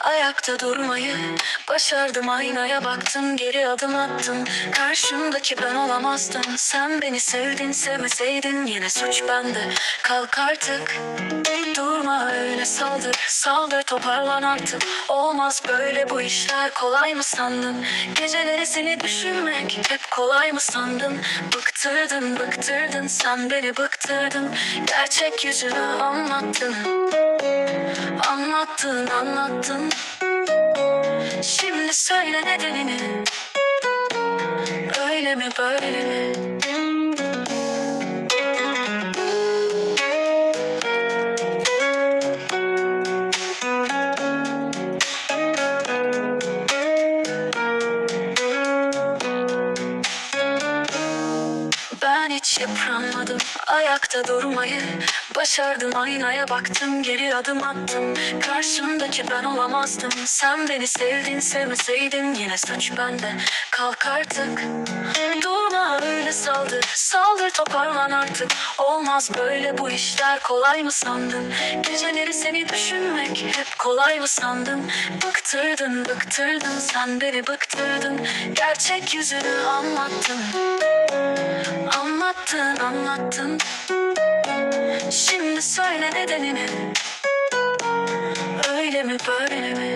Ayakta durmayı. Başardım aynaya baktım geri adım attım. Karşımdaki ben olamazdım. Sen beni sevdin sevmeseydin yine suç bende. Kalk artık durma öyle saldır saldır toparlan artık. Olmaz böyle bu işler kolay mı sandın? Geceleri seni düşünmek hep kolay mı sandın? Bıktırdın bıktırdın sen beni bıktırdın. Gerçek yüzünü anlattın Anlattın anlattın. Şimdi söyle nedenini. Öyle mi böyle mi Ben hiç yıpranmadım ayakta durmayı Başardım aynaya baktım geri adım attım. Karşımdaki ben olamazdım Sen beni sevdin sevmeseydin yine suç bende. Kalk artık Durma öyle saldır Saldır toparlan artık. Olmaz böyle bu işler kolay mı sandın? Geceleri seni düşünmek hep kolay mı sandın? Bıktırdın bıktırdın sen beni bıktırdın. Gerçek yüzünü anlattın Anlattın anlattın. Şimdi söyle nedenini. Öyle mi böyle mi